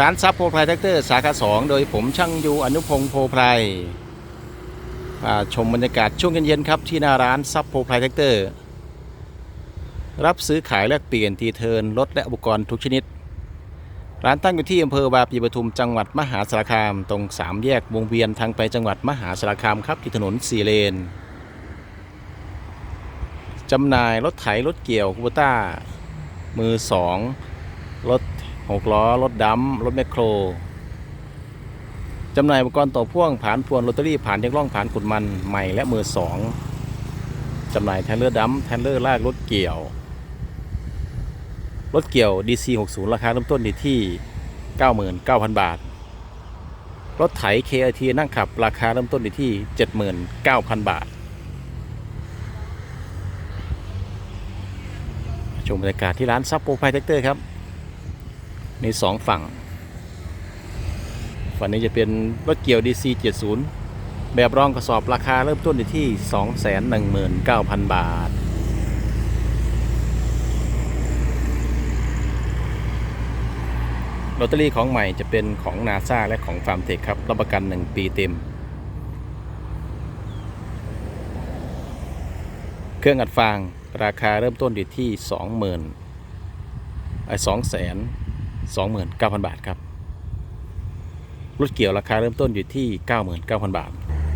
ร้านซับโพไพรแท็กเตอร์สาขา2โดยผมช่างยูอนุพงศ์โพไพรพาชมบรรยากาศช่วงเย็นๆครับที่หน้าร้านซับโพไพรแท็กเตอร์รับซื้อขายแลกเปลี่ยนทีเทิร์นรถและอุปกรณ์ทุกชนิด ร้านตั้งอยู่ที่อำเภอบาปีปทุมจังหวัดมหาสารคาม ตรงสามแยกวงเวียนทางไปจังหวัดมหาสารคามครับที่ถนนสี่เลนจำหน่ายรถไถรถเกี่ยวคูปต้ามือสองรถ หกล้อ รถดำรถแมคโครจำหน่ายอุปกรณ์ต่อพ่วงผ่านพวนลอตเตอรี่ผ่านเด็กล่องผ่านขุดมันใหม่และมือสองจำหน่ายแทนเลอร์ดำแทนเลอร์ลากรถเกี่ยว รถเกี่ยว DC 60 ราคาเริ่มต้นอยู่ที่ 99,000 บาท รถไถ KRT นั่งขับ ราคาเริ่มต้นอยู่ที่ 79,000 บาท ชมบรรยากาศที่ร้านซับโปรไฟแท็กเตอร์ครับ มีสองฝั่ง ฝั่งนี้จะเป็นรถเกี่ยว DC 70 แบบรองกระสอบราคาเริ่มต้นอยู่ที่ 219,000 บาท ลอตเตอรี่ของใหม่จะเป็นของนาซาและของฟาร์มเทคครับ รับประกัน 1 ปีเต็ม เครื่องอัดฟางราคาเริ่มต้นอยู่ที่ 20,000ไอ้2แสน 29,000 บาทครับ รถเกี่ยวราคาเริ่มต้นอยู่ที่ 99,000 บาท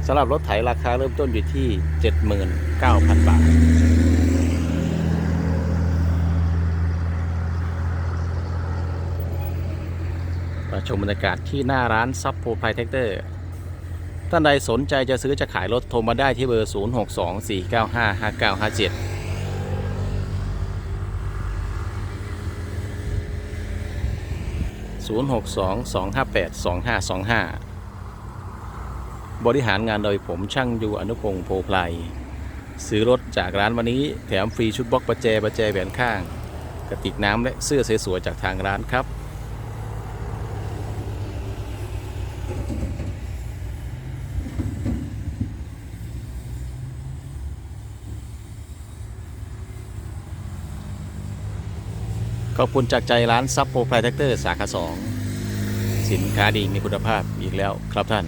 สำหรับรถไถราคาเริ่มต้นอยู่ที่ 79,000 บาทมาชมบรรยากาศที่หน้าร้านซับโพไพรแท็กเตอร์ท่านใดสนใจจะซื้อจะขายรถโทรมาได้ที่เบอร์ 0624955457 0622582525 บริหารงานโดยผมช่างยูอนุพงศ์โพไพรซื้อรถจากร้านวันนี้แถมฟรีชุดบล็อกประแจประแจแหวนข้าง กระติกน้ำและเสื้อสวยๆจากทางร้านครับ ขอบคุณจากใจร้านซับโปรไพรแท็กเตอร์สาขา2สินค้าดีมีคุณภาพอีกแล้วครับท่าน